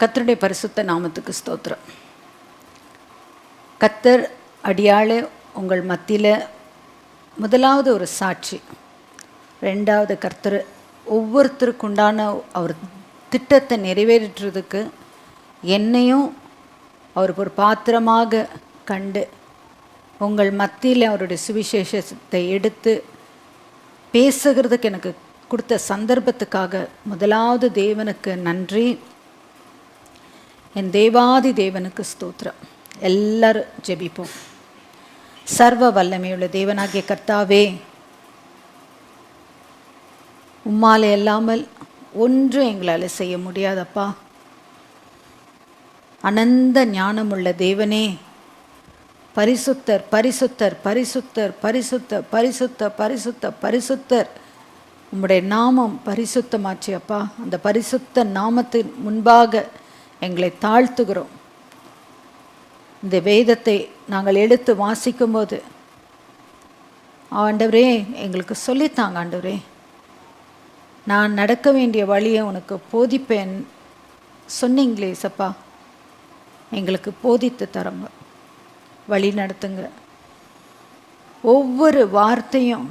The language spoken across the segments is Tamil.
கத்தருடைய பரிசுத்த நாமத்துக்கு ஸ்தோத்திரம். கத்தர் அடியாளே உங்கள் மத்தியில் முதலாவது ஒரு சாட்சி ரெண்டாவது கர்த்தர் ஒவ்வொருத்தருக்கு உண்டான அவர் திட்டத்தை நிறைவேற்றுறதுக்கு என்னையும் அவர் ஒரு பாத்திரமாக கண்டு உங்கள் மத்தியில் அவருடைய சுவிசேஷத்தை எடுத்து பேசுகிறதுக்கு எனக்கு கொடுத்த சந்தர்ப்பத்துக்காக முதலாவது தேவனுக்கு நன்றி. என் தேவாதி தேவனுக்கு ஸ்தோத்திரம். எல்லாரும் ஜெபிப்போம். சர்வ வல்லமையுள்ள தேவனாகிய கர்த்தாவே உம்மாலே இல்லாமல் ஒன்றும் எங்களால் செய்ய முடியாதப்பா. அனந்த ஞானமுள்ள தேவனே பரிசுத்தர் பரிசுத்தர் பரிசுத்தர் பரிசுத்த பரிசுத்த பரிசுத்த பரிசுத்தர். உம்முடைய நாமம் பரிசுத்தமாச்சு அப்பா. அந்த பரிசுத்த நாமத்தின் முன்பாக எங்களை தாழ்த்துகிறோம். இந்த வேதத்தை நாங்கள் எடுத்து வாசிக்கும்போது ஆண்டவரே எங்களுக்கு சொல்லித்தாங்க ஆண்டவரே நான் நடக்க வேண்டிய வழியை உனக்கு போதிப்பேன். சொன்னீங்களே சப்பா எங்களுக்கு போதித்து தரங்க. வழி நடத்துங்க. ஒவ்வொரு வார்த்தையும்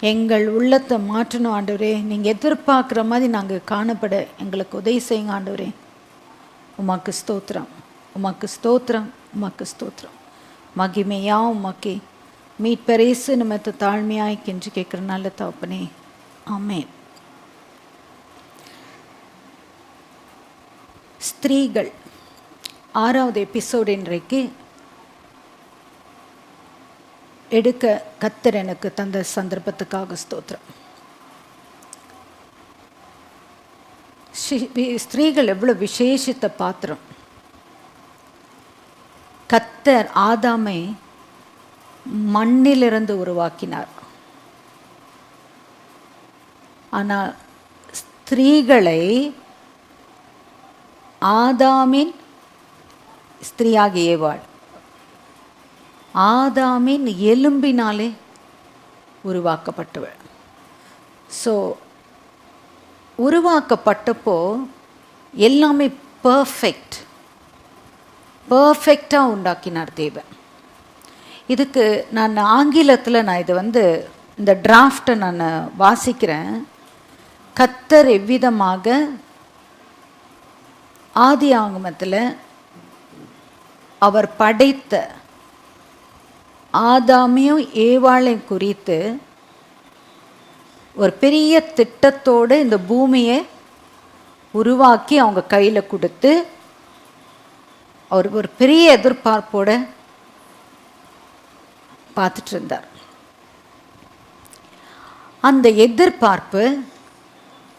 எங்கள் உள்ளத்தை மாற்றணும் ஆண்டவரே. நீங்கள் எதிர்பார்க்குற மாதிரி நாங்கள் காணப்பட. எங்களுக்கு உதவி செய்யுங்க ஆண்டவரே. உமக்கு ஸ்தோத்திரம். உமக்கு ஸ்தோத்திரம் உமக்கு ஸ்தோத்திரம். மகிமையா உமக்கே. மீட்பரேசு நிமித்த தாழ்மையாய் கென்று கேட்குற நல்ல தகப்பனே. ஆமேன். ஸ்திரீகள் ஆறாவது எபிசோடு இன்றைக்கு எடுக்க கத்தர் எனக்கு தந்த சந்தர்ப்பத்துக்காக ஸ்தோத்திரம். ஸ்திரீகள் எவ்வளோ விசேஷித்த பாத்திரம்? கத்தர் ஆதாமை மண்ணிலிருந்து உருவாக்கினார். ஆனால் ஸ்திரீகளை ஆதாமின் ஸ்திரீயாக ஏவாள் ஆதாமின் எலும்பினாலே உருவாக்கப்பட்டவள். ஸோ உருவாக்கப்பட்டப்போ எல்லாமே பர்ஃபெக்ட் பர்ஃபெக்டாக உண்டாக்கினார் தேவன். இதுக்கு நான் ஆங்கிலத்தில் நான் இது வந்து இந்த டிராஃப்டை நான் வாசிக்கிறேன். கத்தர் எவ்விதமாக ஆதி ஆகமத்தில் அவர் படைத்த ஆதாமியும் ஏவாளையும் குறித்து ஒரு பெரிய திட்டத்தோடு இந்த பூமியை உருவாக்கி அவங்க கையில் கொடுத்து அவர் ஒரு பெரிய எதிர்பார்ப்போடு பார்த்துட்டு இருந்தார். அந்த எதிர்பார்ப்பு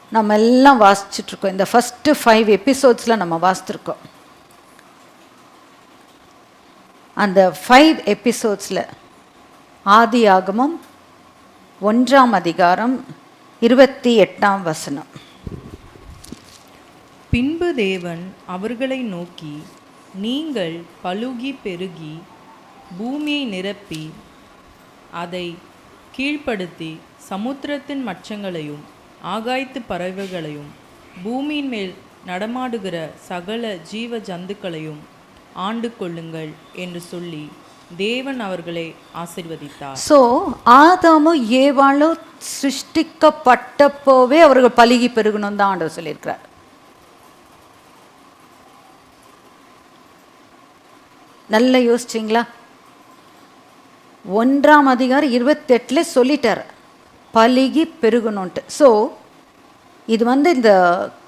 நம்ம எல்லாம் வாசிச்சுட்ருக்கோம் இந்த ஃபஸ்ட்டு ஃபைவ் எபிசோட்ஸில் நம்ம வாசித்திருக்கோம். அந்த ஃபைவ் எபிசோட்ஸில் ஆதி ஆகமம் ஒன்றாம் அதிகாரம் இருபத்தி எட்டாம் வசனம். பின்பு தேவன் அவர்களை நோக்கி நீங்கள் பழுகி பெருகி பூமியை நிரப்பி அதை கீழ்ப்படுத்தி சமுத்திரத்தின் மச்சங்களையும் ஆகாய்த்து பறவைகளையும் பூமியின் மேல் நடமாடுகிற சகல ஜீவ ஜந்துக்களையும் ஆண்டு கொள்ளுங்கள் என்று சொல்லி தேவன் அவர்களை ஆசிர்வதித்தார். ஸோ ஆதாமும் ஏவாளும் சிருஷ்டிக்கப்பட்டப்போவே அவர்கள் பழுகி பெருகணும் தான் ஆண்டவர் சொல்லியிருக்கிறார். நல்லா யோசிச்சிங்களா? ஒன்றாம் அதிகாரம் இருபத்தெட்டில் சொல்லிட்டார். பலுகி பெருகணுன்ட்டு ஸோ இது வந்து இந்த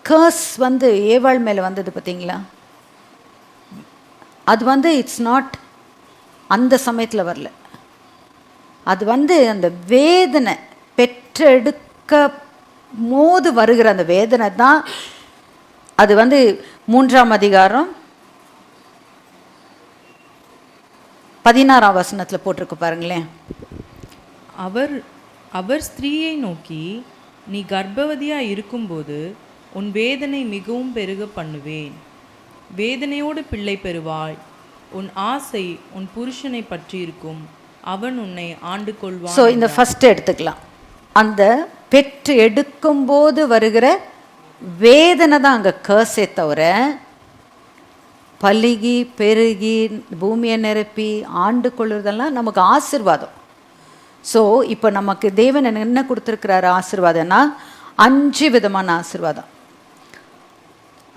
கர்ஸ் வந்து ஏவாள் மேலே வந்தது பார்த்தீங்களா? அது வந்து இட்ஸ் நாட் அந்த சமயத்தில் வரல. அது வந்து அந்த வேதனை பெற்றெடுக்க மோது வருகிற அந்த வேதனை தான் அது வந்து மூன்றாம் அதிகாரம் பதினாறாம் வசனத்தில் போட்டிருக்கு பாருங்களேன். அவர் அவர் ஸ்திரீயை நோக்கி நீ கர்ப்பவதியாக இருக்கும்போது உன் வேதனை மிகவும் பெருக பண்ணுவேன். வேதனையோடு பிள்ளை பெறுவாள் உன் ஆசை உன் புருஷனை பற்றி இருக்கும் அவன் உன்னை ஆண்டு கொள்வான் ஸோ இந்த ஃபஸ்ட்டு எடுத்துக்கலாம். அந்த பெற்று எடுக்கும்போது வருகிற வேதனை தான் அங்கே கேர்ஸே தவிர பலுகி பெருகி பூமியை நிரப்பி ஆண்டு கொள்ளுறதெல்லாம் நமக்கு ஆசிர்வாதம். ஸோ இப்போ நமக்கு தேவன் என்ன கொடுத்துருக்கிறாரு ஆசிர்வாதம்னா அஞ்சு விதமான ஆசிர்வாதம்.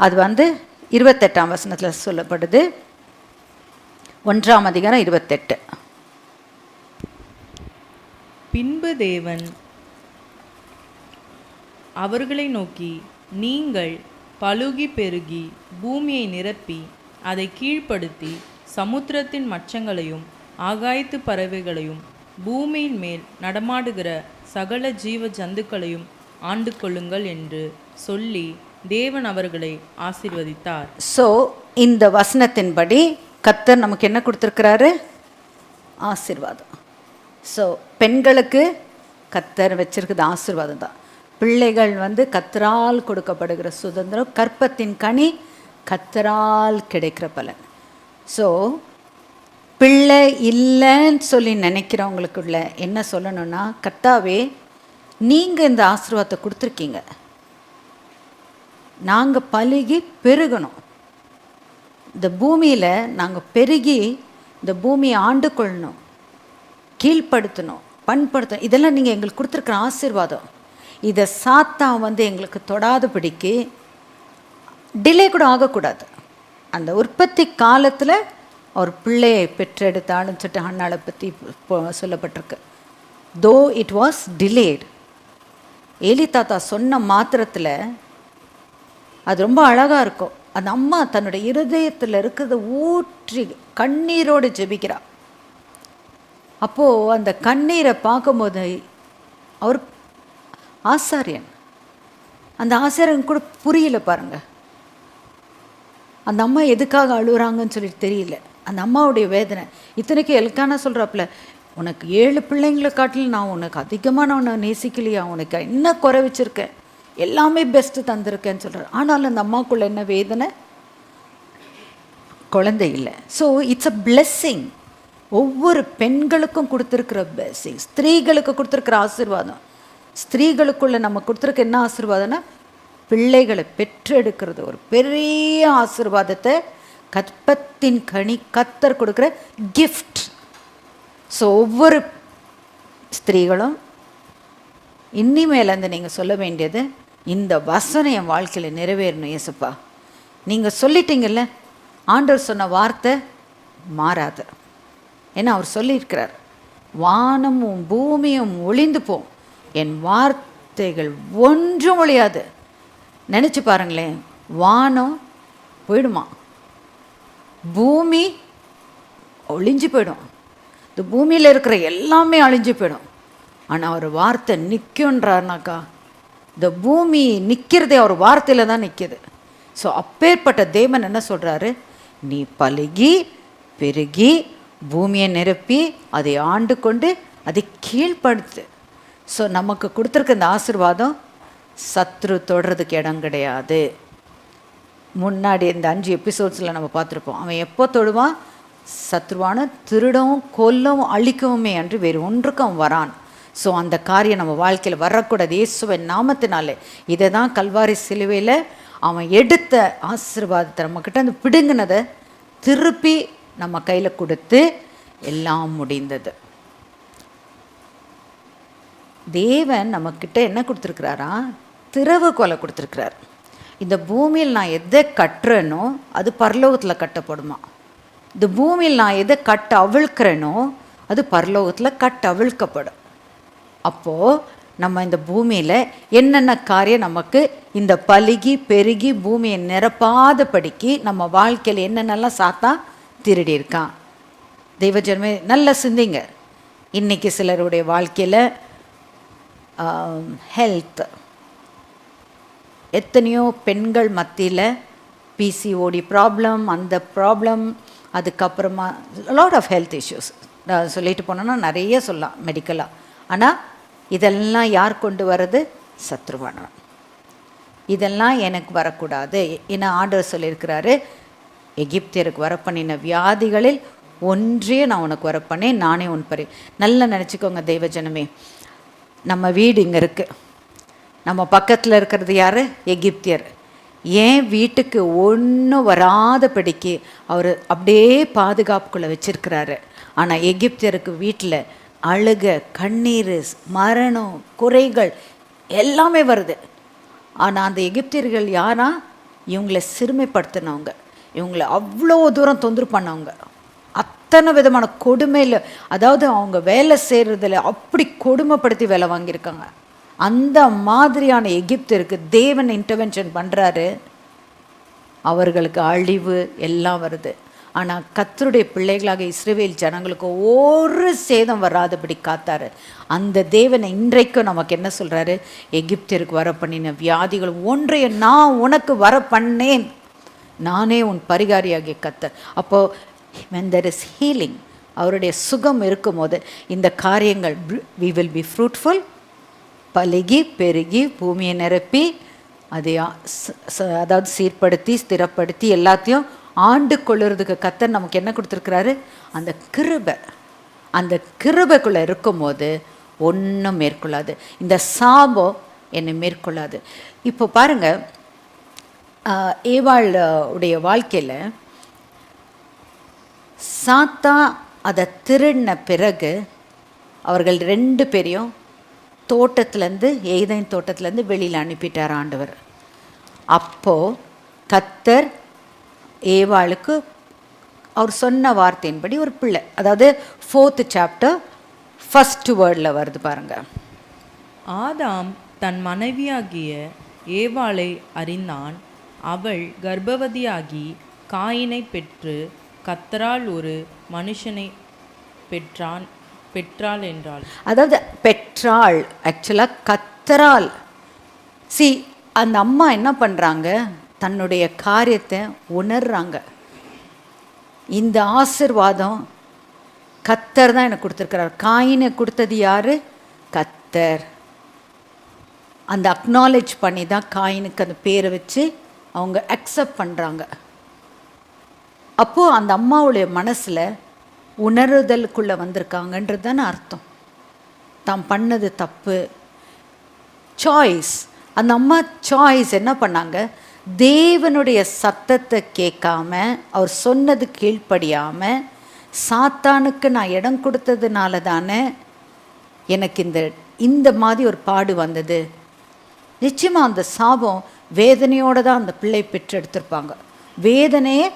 அது வந்து இருபத்தெட்டாம் வசனத்தில் சொல்லப்படுது. ஒன்றாம் அதிகாரம் இருபத்தெட்டு. பின்பு தேவன் அவர்களை நோக்கி நீங்கள் பலுகி பெருகி பூமியை நிரப்பி அதை கீழ்ப்படுத்தி சமுத்திரத்தின் மச்சங்களையும் ஆகாயத்து பறவைகளையும் பூமியின் மேல் நடமாடுகிற சகல ஜீவ ஜந்துக்களையும் ஆண்டு கொள்ளுங்கள் என்று சொல்லி தேவன் அவர்களை ஆசீர்வதித்தார். ஸோ இந்த வசனத்தின்படி கத்தர் நமக்கு என்ன கொடுத்துருக்கிறாரு? ஆசிர்வாதம். ஸோ பெண்களுக்கு கத்தர் வச்சிருக்குது ஆசிர்வாதம் தான். பிள்ளைகள் வந்து கத்தரால் கொடுக்கப்படுகிற சுதந்திரம் கற்பத்தின் கனி கத்தரால் கிடைக்கிற பலன். ஸோ பிள்ளை இல்லைன்னு சொல்லி நினைக்கிறவங்களுக்குள்ள என்ன சொல்லணும்னா கத்தாவே நீங்கள் இந்த ஆசீர்வாதத்தை கொடுத்துருக்கீங்க. நாங்கள் பழகி பெருகணும். இந்த பூமியில் நாங்கள் பெருகி இந்த பூமியை ஆண்டு கொள்ளணும் கீழ்ப்படுத்தணும் பண்படுத்தணும். இதெல்லாம் நீங்கள் எங்களுக்கு கொடுத்துருக்குற ஆசீர்வாதம். இதை சாத்தா வந்து எங்களுக்கு தொடாதபடிக்கு டிலே கூட ஆகக்கூடாது. அந்த உற்பத்தி காலத்தில் அவர் பிள்ளையை பெற்றெடுத்தாலும் சொல்லிட்டு அண்ணாளை பற்றி சொல்லப்பட்டிருக்கு. Though it was delayed Eli தாத்தா சொன்ன மாத்திரத்தில் அது ரொம்ப அழகாக இருக்கும். அந்த அம்மா தன்னுடைய இருதயத்தில் இருக்கிறத ஊற்றி கண்ணீரோடு ஜெபிக்கிறாள் அப்போது அந்த கண்ணீரை பார்க்கும்போது அவர் ஆசாரியன். அந்த ஆசாரியன் கூட புரியல பாருங்க. அந்த அம்மா எதுக்காக அழுகுறாங்கன்னு சொல்லிட்டு தெரியல. அந்த அம்மாவுடைய வேதனை. இத்தனைக்கு எல்கானா சொல்கிறாப்புல உனக்கு ஏழு பிள்ளைங்களை காட்டிலும் நான் உனக்கு அதிகமாக நான் உன்னை நேசிக்கலையா? உனக்கு என்ன குறை வச்சிருக்கேன் எல்லாமே பெஸ்ட்டு தந்திருக்கேன்னு சொல்கிறார் ஆனாலும் அந்த அம்மாக்குள்ள என்ன வேதனை? குழந்தை இல்லை. ஸோ இட்ஸ் அ பிளெஸ்ஸிங் ஒவ்வொரு பெண்களுக்கும் கொடுத்துருக்கிற பிளெஸ்ஸிங் ஸ்திரீகளுக்கு கொடுத்துருக்கிற ஆசீர்வாதம். ஸ்திரீகளுக்குள்ள நம்ம கொடுத்துருக்க என்ன ஆசீர்வாதம்னா பிள்ளைகளை பெற்றெடுக்கிறது. ஒரு பெரிய ஆசீர்வாதத்தை கற்பத்தின் கனி கத்தர் கொடுக்குற கிஃப்ட் ஸோ ஒவ்வொரு ஸ்திரீகளும் இனிமேலேருந்து நீங்கள் சொல்ல வேண்டியது இந்த வசனம் என் வாழ்க்கையில் நிறைவேறணும் ஏசப்பா நீங்கள் சொல்லிட்டீங்கல்ல ஆண்டவர் சொன்ன வார்த்தை மாறாது. ஏன்னா அவர் சொல்லியிருக்கிறார் வானமும் பூமியும் ஒளிந்து போம் என் வார்த்தைகள் ஒன்றும் ஒழியாது. நினச்சி பாருங்களேன் வானம் போயிடுமா? பூமி ஒளிஞ்சு போயிடும். இந்த பூமியில் இருக்கிற எல்லாமே அழிஞ்சு போயிடும். ஆனால் அவர் வார்த்தை நிற்குன்றாருனாக்கா இந்த பூமி நிற்கிறதே அவர் வார்த்தையில் தான் நிற்கிது ஸோ அப்பேற்பட்ட தேவன் என்ன சொல்கிறாரு நீ பழுகி பெருகி பூமியை நிரப்பி அதை ஆண்டு கொண்டு அதை கீழ்ப்படுத்து. ஸோ நமக்கு கொடுத்துருக்க இந்த ஆசிர்வாதம் சத்ரு தொடுறதுக்கு இடம் கிடையாது. முன்னாடி இந்த அஞ்சு எபிசோட்ஸில் நம்ம பார்த்துருப்போம். அவன் எப்போ தொடுவான்? சத்ருவான திருடவும் கொல்லவும் அழிக்கவுமே அன்று வேறு ஒன்றுக்கும் அவன் வரான். ஸோ அந்த காரியம் நம்ம வாழ்க்கையில் வரக்கூடாது. இயேசுவின் நாமத்தினாலே. இதை தான் கல்வாரி சிலுவையில் அவன் எடுத்த ஆசீர்வாதத்தை நம்மக்கிட்ட அந்த பிடுங்கினதை திருப்பி நம்ம கையில் கொடுத்து எல்லாம் முடிந்தது. தேவன் நம்மக்கிட்ட என்ன கொடுத்துருக்கிறாரா? திறவு கொலை கொடுத்துருக்கிறார். இந்த பூமியில் நான் எதை கட்டுறேனோ அது பரலோகத்தில் கட்டப்படுமா? இந்த பூமியில் நான் எதை கட்ட அவிழ்க்கிறேனோ அது பரலோகத்தில் கட்ட அவிழ்க்கப்படும் அப்போது நம்ம இந்த பூமியில் என்னென்ன காரியம் நமக்கு இந்த பழுகி பெருகி பூமியை நிரப்பாத படிக்கு நம்ம வாழ்க்கையில் என்னென்னலாம் சாத்தா திருடி இருக்கான் தெய்வஜனமே நல்லா சிந்திங்க. இன்றைக்கி சிலருடைய வாழ்க்கையில் ஹெல்த் எத்தனையோ பெண்கள் மத்தியில் பிசிஓடி ப்ராப்ளம் அந்த ப்ராப்ளம் அதுக்கப்புறமா லாட் ஆஃப் ஹெல்த் இஷ்யூஸ் சொல்லிட்டு போனோன்னா நிறைய சொல்லலாம் மெடிக்கலாக ஆனால் இதெல்லாம் யார் கொண்டு வர்றது? சத்ருவானவன் இதெல்லாம் எனக்கு வரக்கூடாது. ஏன்னா ஆண்டவர் சொல்லியிருக்கிறாரு. எகிப்தியருக்கு வரப்பண்ணின வியாதிகளில் ஒன்றே நான் உனக்கு வரப்பண்ணேன் நானே உன் பறி நல்லா நினச்சிக்கோங்க தெய்வ ஜனமே. நம்ம வீடு இங்கே இருக்குது நம்ம பக்கத்தில் இருக்கிறது யார்? எகிப்தியர். ஏன் வீட்டுக்கு ஒன்றும் வராதபடிக்கு அவர் அப்படியே பாதுகாப்புக்குள்ளே வச்சிருக்கிறாரு. ஆனால் எகிப்தியருக்கு வீட்டில் அழுக கண்ணீர் மரணம் குறைகள் எல்லாமே வருது. ஆனால் அந்த எகிப்தியர்கள் யாரா? இவங்களை சிறுமைப்படுத்தினவங்க. இவங்களை அவ்வளோ தூரம் தொந்தரவு பண்ணவங்க. அத்தனை விதமான கொடுமையில் அதாவது அவங்க வேலை செய்கிறதுல அப்படி கொடுமைப்படுத்தி வேலை வாங்கியிருக்காங்க. அந்த மாதிரியான எகிப்திற்கு தேவன் இன்டர்வென்ஷன் பண்ணுறாரு அவர்களுக்கு அழிவு எல்லாம் வருது. ஆனால் கத்தருடைய பிள்ளைகளாக இஸ்ரேவேல் ஜனங்களுக்கு ஒரு சேதம் வராதபடி காத்தாரு. அந்த தேவனை இன்றைக்கும் நமக்கு என்ன சொல்கிறாரு எகிப்தருக்கு வர பண்ணின வியாதிகள் ஒன்றைய நான் உனக்கு வர பண்ணேன் நானே உன் பரிகாரியாகிய கத்தர் அப்போது வென் there இஸ் ஹீலிங் அவருடைய சுகம் இருக்கும்போது இந்த காரியங்கள் வி வில் பி ஃப்ரூட்ஃபுல் பழகி பெருகி பூமியை நிரப்பி அதை ச- அதாவது சீர்படுத்தி ஸ்திரப்படுத்தி எல்லாத்தையும் ஆண்டு கொள்ளுறதுக்கு கத்தர் நமக்கு என்ன கொடுத்துருக்குறாரு? அந்த கிருபை. அந்த கிருபைக்குள்ளே இருக்கும்போது ஒன்றும் மேற்கொள்ளாது. இந்த சாபம் என்னை மேற்கொள்ளாது. இப்போ பாருங்க ஏவாள் உடைய வாழ்க்கையில் சாத்தா அதை திருடின பிறகு அவர்கள் ரெண்டு பேரையும் தோட்டத்துலேருந்து ஏதேன் தோட்டத்துலேருந்து வெளியில் அனுப்பிட்டார் ஆண்டவர். அப்போது கத்தர் ஏவாளுக்கு அவர் சொன்ன வார்த்தையின்படி ஒரு பிள்ளை. அதாவது ஃபோர்த்து சாப்டர் ஃபஸ்ட் வேர்டில் வருது பாருங்க. ஆதாம் தன் மனைவியாகிய ஏவாளை அறிந்தான். அவள் கர்ப்பவதியாகி காயினை பெற்று கத்தரால் ஒரு மனுஷனை பெற்றான் பெற்றாள் என்றாள். அதாவது பெற்றாள் ஆக்சுவலாக கத்தரால் சி அந்த அம்மா என்ன பண்ணுறாங்க தன்னுடைய காரியத்தை உணர்றாங்க. இந்த ஆசிர்வாதம் கத்தர் தான் எனக்கு கொடுத்துருக்கிறார். காயினை கொடுத்தது யார்? கத்தர். அந்த அக்னாலேஜ் பண்ணி தான் காயினுக்கு அந்த பேரை வச்சு அவங்க அக்செப்ட் பண்ணுறாங்க அப்போது அந்த அம்மாவுடைய மனசில் உணருதலுக்குள்ளே வந்திருக்காங்கன்றது தானே அர்த்தம். தான் பண்ணது தப்பு. சாய்ஸ் அந்த அம்மா சாய்ஸ் என்ன பண்ணாங்க? தேவனுடைய சத்தத்தை கேட்காம அவர் சொன்னது கீழ்ப்படியாம சாத்தானுக்கு நான் இடம் கொடுத்ததுனால தானே எனக்கு இந்த இந்த மாதிரி ஒரு பாடு வந்தது. நிச்சயமாக அந்த சாபம் வேதனையோடு தான் அந்த பிள்ளை பெற்றெடுத்திருப்பாங்க வேதனையே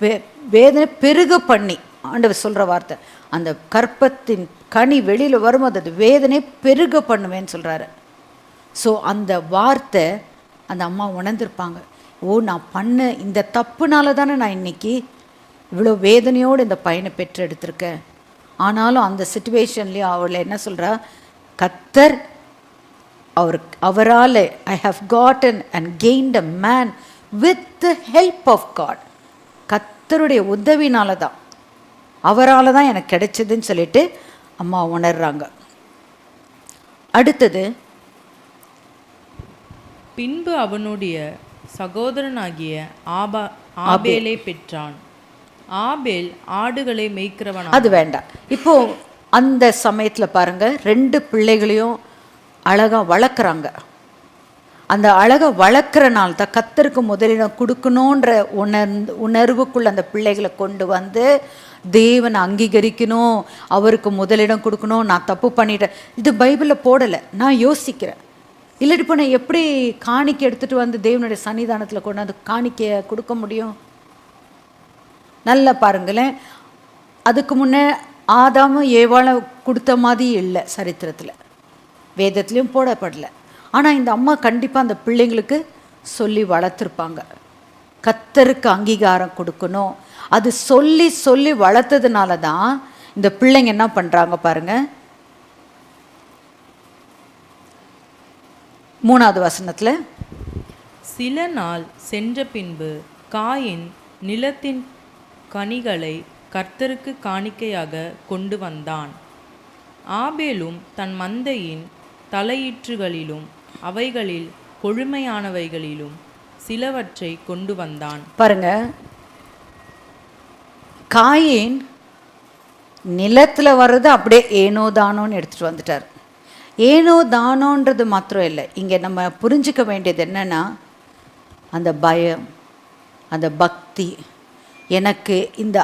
வே வேதனை பெருக பண்ணி ஆண்டவர் சொல்கிற வார்த்தை அந்த கற்பத்தின் கனி வெளியில் வரும்போது அது வேதனை பெருக பண்ணுவேன்னு சொல்கிறாரு ஸோ அந்த வார்த்தை அந்த அம்மா உணர்ந்திருப்பாங்க. ஓ நான் பண்ண இந்த தப்புனால தானே நான் இன்னைக்கு இவ்வளோ வேதனையோடு இந்த பையனை பெற்றெடுத்திருக்கேன். ஆனாலும் அந்த சுச்சுவேஷன்லேயும் அவளை என்ன சொல்கிறா கத்தர் அவர் அவரால் I have gotten and gained a man with the help of God கத்தருடைய உதவினால தான் அவரால் தான் எனக்கு கிடைச்சதுன்னு சொல்லிட்டு அம்மா உணர்றாங்க. அடுத்தது பின்பு அவனுடைய சகோதரனாகிய ஆபா ஆபேலை பெற்றான். ஆபேல் ஆடுகளை மேய்க்கிறவனா அது வேண்டாம். இப்போ அந்த சமயத்தில் பாருங்க ரெண்டு பிள்ளைகளையும் அழகா வளர்க்குறாங்க. அந்த அழகை வளர்க்குறனால தான் கத்தருக்கு முதலிடம் கொடுக்கணுன்ற உணர்ந்து உணர்வுக்குள்ள அந்த பிள்ளைகளை கொண்டு வந்து தேவனை அங்கீகரிக்கணும் அவருக்கு முதலிடம் கொடுக்கணும் நான் தப்பு பண்ணிட்டேன். இது பைபிளில் போடலை நான் யோசிக்கிறேன். இல்லாட்டி இப்போ நான் எப்படி காணிக்கை எடுத்துகிட்டு வந்து தேவனுடைய சன்னிதானத்தில் கொண்டாந்து காணிக்கையை கொடுக்க முடியும்? நல்லா பாருங்களேன். அதுக்கு முன்னே ஆதாமும் ஏவாளும் கொடுத்த மாதிரி இல்லை சரித்திரத்தில். வேதத்துலேயும் போடப்படல. ஆனால் இந்த அம்மா கண்டிப்பாக அந்த பிள்ளைங்களுக்கு சொல்லி வளர்த்துருப்பாங்க. கத்தருக்கு அங்கீகாரம் கொடுக்கணும். அது சொல்லி சொல்லி வளர்த்ததுனால தான் இந்த பிள்ளைங்க என்ன பண்ணுறாங்க பாருங்கள் மூணாவது வசனத்தில் சில நாள் சென்ற பின்பு காயின் நிலத்தின் கனிகளை கர்த்தருக்கு காணிக்கையாக கொண்டு வந்தான். ஆபேலும் தன் மந்தையின் தலையீற்றுகளிலும் அவைகளில் கொழுமையானவைகளிலும் சிலவற்றை கொண்டு வந்தான். பாருங்க. காயின் நிலத்தில் வர்றது அப்படியே ஏனோ தானோன்னு எடுத்துகிட்டு வந்துட்டார். ஏனோ தானோன்றது மாத்திரம் இல்லை. இங்கே நம்ம புரிஞ்சுக்க வேண்டியது என்னென்னா அந்த பயம் அந்த பக்தி எனக்கு இந்த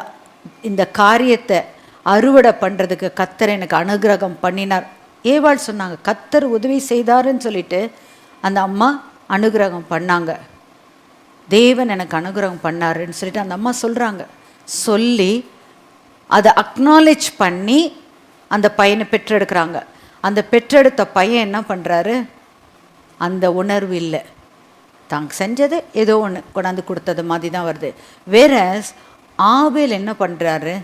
இந்த காரியத்தை அறுவடை பண்ணுறதுக்கு கத்தர் எனக்கு அனுகிரகம் பண்ணினார். ஏவாள் சொன்னாங்க கத்தர் உதவி செய்தாருன்னு சொல்லிட்டு அந்த அம்மா அனுகிரகம் பண்ணாங்க. தேவன் எனக்கு அனுகிரகம் பண்ணாருன்னு சொல்லிட்டு அந்த அம்மா சொல்கிறாங்க சொல்லி அதை அக்னாலேஜ் பண்ணி அந்த பையனை பெற்றெடுக்கிறாங்க. அந்த பெற்றெடுத்த பையன் என்ன பண்ணுறாரு அந்த உணர்வு இல்லை. தாங்க செஞ்சது ஏதோ ஒன்று கொண்டாந்து கொடுத்தது மாதிரி தான் வருது. வேற ஆவேல் என்ன பண்ணுறாரு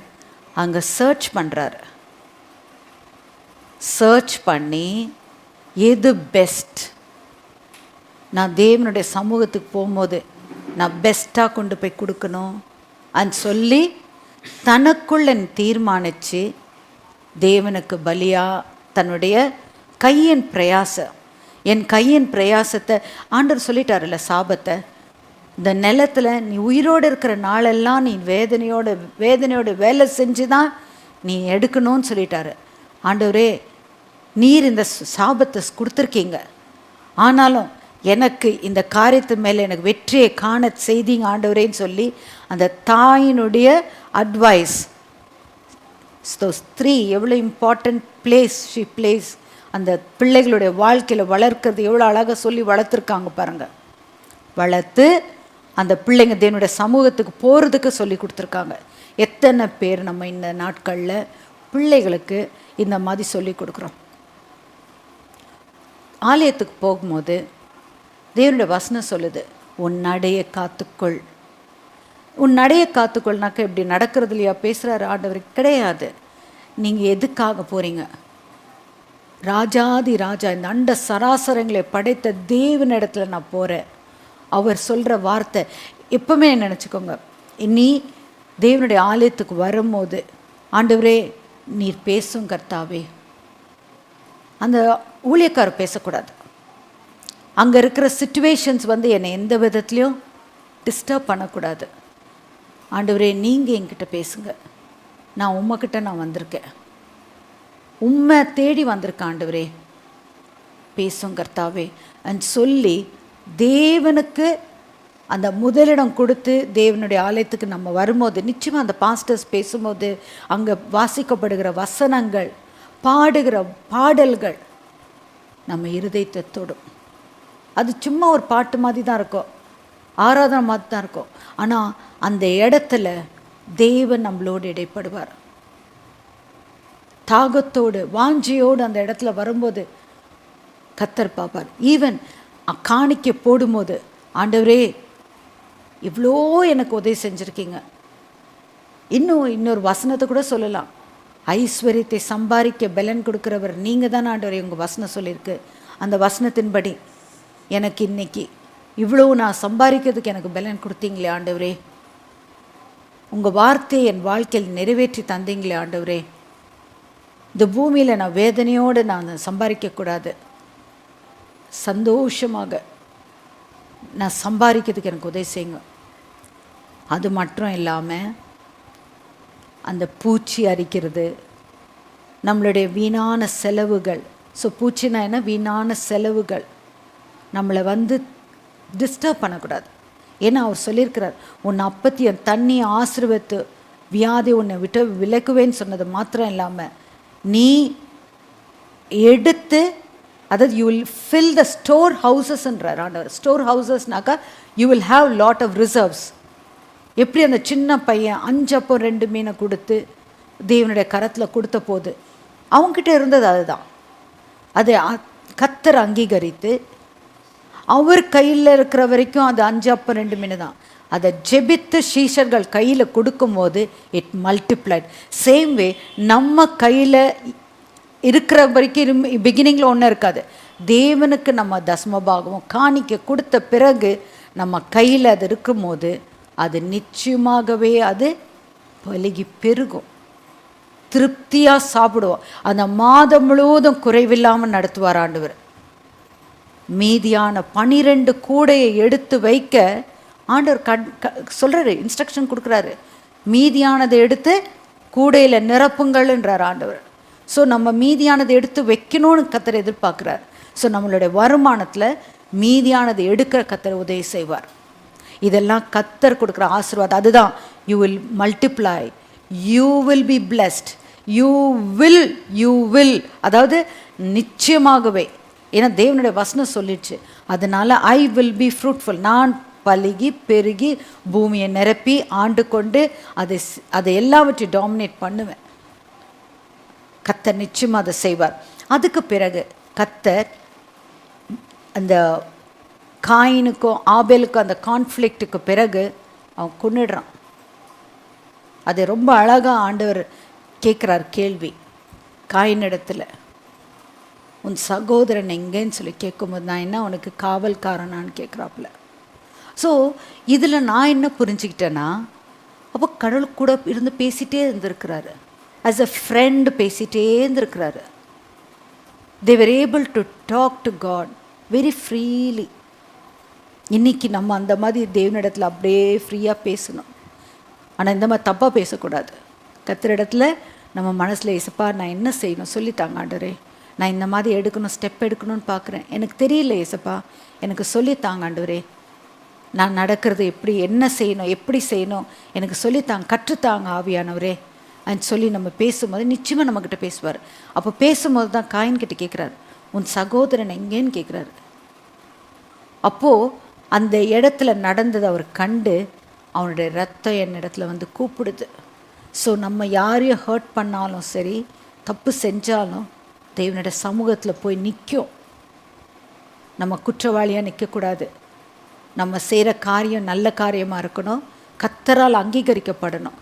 அங்கே சர்ச் பண்ணுறாரு சர்ச் பண்ணி எது பெஸ்ட் நான் தேவனுடைய சமூகத்துக்கு போகும்போது நான் பெஸ்ட்டாக கொண்டு போய் கொடுக்கணும் அன்னு சொல்லி தனக்குள்ள தீர்மானித்து தேவனுக்கு பலியாக தன்னுடைய கையின் பிரயாசம் என் கையின் பிரயாசத்தை ஆண்டவர் சொல்லிட்டாருல்ல சாபத்தை இந்த நிலத்துல நீ உயிரோடு இருக்கிற நாளெல்லாம் நீ வேதனையோட வேதனையோட வேலை செஞ்சு தான் நீ எடுக்கணும்னு சொல்லிட்டாரு. ஆண்டவரே நீர் இந்த சாபத்தை கொடுத்துருக்கீங்க. ஆனாலும் எனக்கு இந்த காரியத்து மேலே எனக்கு வெற்றியை காண செய்தீங்க ஆண்டவரேன்னு சொல்லி அந்த தாயினுடைய அட்வைஸ் ஸோ ஸ்திரீ எவ்வளோ இம்பார்ட்டண்ட் பிளேஸ் ஷி பிளேஸ் அந்த பிள்ளைகளுடைய வாழ்க்கையில் வளர்க்கறது எவ்வளோ அழகாக சொல்லி வளர்த்துருக்காங்க பாருங்கள் வளர்த்து அந்த பிள்ளைங்க தேவனுடைய சமூகத்துக்கு போகிறதுக்கு சொல்லி கொடுத்துருக்காங்க. எத்தனை பேர் நம்ம இந்த நாட்களில் பிள்ளைகளுக்கு இந்த மாதிரி சொல்லி கொடுக்குறோம். ஆலயத்துக்கு போகும்போது தேவனுடைய வசனம் சொல்லுது உன் நடையை காத்துக்கொள் உன் நடையை காத்துக்கொள்னாக்கா இப்படி நடக்கிறது இல்லையா? பேசுகிறாரு ஆண்டவர். கிடையாது. நீங்கள் எதுக்காக போகிறீங்க ராஜாதி ராஜா இந்த அண்ட சராசரங்களை படைத்த தேவனிடத்துல நான் போகிறேன் அவர் சொல்கிற வார்த்தை எப்பவுமே நினச்சிக்கோங்க. நீ தேவனுடைய ஆலயத்துக்கு வரும்போது ஆண்டவரே நீர் பேசும் கர்த்தாவே. அந்த ஊழியக்காரர் பேசக்கூடாது. அங்கே இருக்கிற சுச்சுவேஷன்ஸ் வந்து என்னை எந்த விதத்துலையும் டிஸ்டர்ப் பண்ணக்கூடாது. ஆண்டவரே நீங்கள் என்கிட்ட பேசுங்க. நான் உம்மக்கிட்ட நான் வந்திருக்கேன். உண்மை தேடி வந்திருக்கேன் ஆண்டவரே பேசும் கர்த்தாவே. அண்ட் சொல்லி தேவனுக்கு அந்த முதலிடம் கொடுத்து தேவனுடைய ஆலயத்துக்கு நம்ம வரும்போது நிச்சயமாக அந்த பாஸ்டர்ஸ் பேசும்போது அங்கே வாசிக்கப்படுகிற வசனங்கள் பாடுகிற பாடல்கள் நம்ம இருதயத்தை தொடும். அது சும்மா ஒரு பாட்டு மாதிரி தான் இருக்கும். ஆராதனை மாதிரி தான் இருக்கும். ஆனால் அந்த இடத்துல தேவன் நம்மளோடு இடைப்படுவார். தாகத்தோடு வாஞ்சியோடு அந்த இடத்துல வரும்போது கத்தர் பார்ப்பார். ஈவன் காணிக்க போடும்போது ஆண்டவரே இவ்வளோ எனக்கு உதவி செஞ்சுருக்கீங்க. இன்னும் இன்னொரு வசனத்தை கூட சொல்லலாம். ஐஸ்வர்யத்தை சம்பாதிக்க பலன் கொடுக்குறவர் நீங்கள் தான் ஆண்டவரே உங்கள் வசனம் சொல்லியிருக்கு. அந்த வசனத்தின்படி எனக்கு இன்னைக்கு இவ்வளோ நான் சம்பாதிக்கிறதுக்கு எனக்கு பலன் கொடுத்தீங்களே ஆண்டவரே. உங்கள் வார்த்தையை என் வாழ்க்கையில் நிறைவேற்றி தந்தீங்களே ஆண்டவரே. இந்த பூமியில் நான் வேதனையோடு நான் சம்பாதிக்கக்கூடாது சந்தோஷமாக நான் சம்பாதிக்கிறதுக்கு எனக்கு உதவி செய்யுங்க. அது மட்டும் இல்லாமல் அந்த பூச்சி அரிக்கிறது நம்மளுடைய வீணான செலவுகள். ஸோ பூச்சினா என்ன? வீணான செலவுகள். நம்மளை வந்து டிஸ்டர்ப் பண்ணக்கூடாது. ஏன்னா அவர் சொல்லியிருக்கிறார் உன் அப்பத்தியம் தண்ணி ஆசீர்வத்து வியாதி உன்னை விட்டு விலக்குவேன்னு சொன்னது மாத்திரம் இல்லாமல் நீ எடுத்து அதாவது you will fill the store ஹவுசஸ்ன்றார் ஆண்டவர். Store ஹவுசஸ்னாக்கா you will have lot of reserves எப்படி அந்த சின்ன பையன் அஞ்சப்போ ரெண்டு மீனை கொடுத்து தேவனுடைய கரத்தில் கொடுத்த போது அவங்ககிட்ட இருந்தது அதுதான். அதை கத்தரை கத்தர் அங்கீகரித்து அவர் கையில் இருக்கிற வரைக்கும் அது அஞ்சு அப்போ ரெண்டு மீன் தான். அதை ஜெபித்து சீஷர்கள் கையில் கொடுக்கும்போது இட் மல்டிப்ளைட் சேம் வே நம்ம கையில் இருக்கிற வரைக்கும் பிகினிங்கில் ஒன்றும் இருக்காது. தேவனுக்கு நம்ம தசமபாகவும் காணிக்க கொடுத்த பிறகு நம்ம கையில் அது இருக்கும்போது அது நிச்சயமாகவே அது பலுகி பெருகும். திருப்தியாக சாப்பிடுவோம். அந்த மாதம் முழுவதும் குறைவில்லாமல் நடத்துவார் ஆண்டவர். மீதியான பனிரெண்டு கூடையை எடுத்து வைக்க ஆண்டவர் கண் க சொல்கிறாரு இன்ஸ்ட்ரக்ஷன் கொடுக்குறாரு. மீதியானதை எடுத்து கூடையில் நிரப்புங்கள்ன்றார் ஆண்டவர். ஸோ நம்ம மீதியானதை எடுத்து வைக்கணும்னு கத்தர் எதிர்பார்க்குறார். ஸோ நம்மளுடைய வருமானத்தில் மீதியானதை எடுக்கிற கத்தர் உதவி செய்வார். இதெல்லாம் கத்தர் கொடுக்குற ஆசீர்வாதம். அதுதான் you will multiply you will be blessed you will you will அதாவது நிச்சயமாகவே ஏன்னா தேவனுடைய வசனம் சொல்லிடுச்சு அதனால் ஐ வில் பி ஃப்ரூட்ஃபுல் நான் பழுகி பெருகி பூமியை நிரப்பி ஆண்டு கொண்டு அதை அதை எல்லாவற்றையும் டாமினேட் பண்ணுவேன். கத்தர் நிச்சயமாக அதை செய்வார். அதுக்கு பிறகு கத்தர் அந்த காயினுக்கும் ஆபேலுக்கும் அந்த கான்ஃப்ளிக்ட்டுக்கு பிறகு அவன் கொன்னுடுறான். அது ரொம்ப அழகாக ஆண்டவர் கேட்குறார் கேள்வி. காயினிடத்தில். உன் சகோதரன் எங்கேன்னு சொல்லி கேட்கும்போது நான் என்ன உனக்கு காவல்காரனான்னு கேட்குறாப்புல. ஸோ இதில் நான் என்ன புரிஞ்சுக்கிட்டேன்னா அப்போ கடவுள் கூட இருந்து பேசிகிட்டே இருந்திருக்கிறாரு. ஆஸ் அ ஃப்ரெண்ட் பேசிகிட்டே இருந்திருக்கிறாரு. They were able to talk to God very freely இன்னைக்கு நம்ம அந்த மாதிரி தேவனிடத்தில் அப்படியே ஃப்ரீயாக பேசணும். ஆனால் இந்த மாதிரி தப்பாக பேசக்கூடாது. கத்துற இடத்துல நம்ம மனசில் இசப்பா நான் என்ன செய்யணும்? சொல்லித்தாங்க ஆண்டரே நான் இந்த மாதிரி எடுக்கணும் ஸ்டெப் எடுக்கணும்னு பார்க்குறேன். எனக்கு தெரியல ஏசப்பா. எனக்கு சொல்லித்தாங்க ஆண்டவரே. நான் நடக்கிறது எப்படி என்ன செய்யணும் எப்படி செய்யணும். எனக்கு சொல்லித்தாங்க கற்றுத்தாங்க ஆவியானவரே. அப்படின்னு சொல்லி நம்ம பேசும்போது நிச்சயமாக நம்மக்கிட்ட பேசுவார். அப்போ பேசும்போது தான் காயின்கிட்ட கேட்குறாரு. உன் சகோதரன் எங்கேன்னு கேட்குறாரு. அப்போது அந்த இடத்துல நடந்ததை அவர் கண்டு அவனுடைய ரத்தம் என்னிடத்துல வந்து கூப்பிடுது. ஸோ நம்ம யாரையும் ஹர்ட் பண்ணாலும் சரி தப்பு செஞ்சாலும் தேவனுடைய சமூகத்தில் போய் நிற்கும் நம்ம குற்றவாளியாக நிற்கக்கூடாது நம்ம செய்கிற காரியம் நல்ல காரியமாக இருக்கணும். கத்தரால் அங்கீகரிக்கப்படணும்.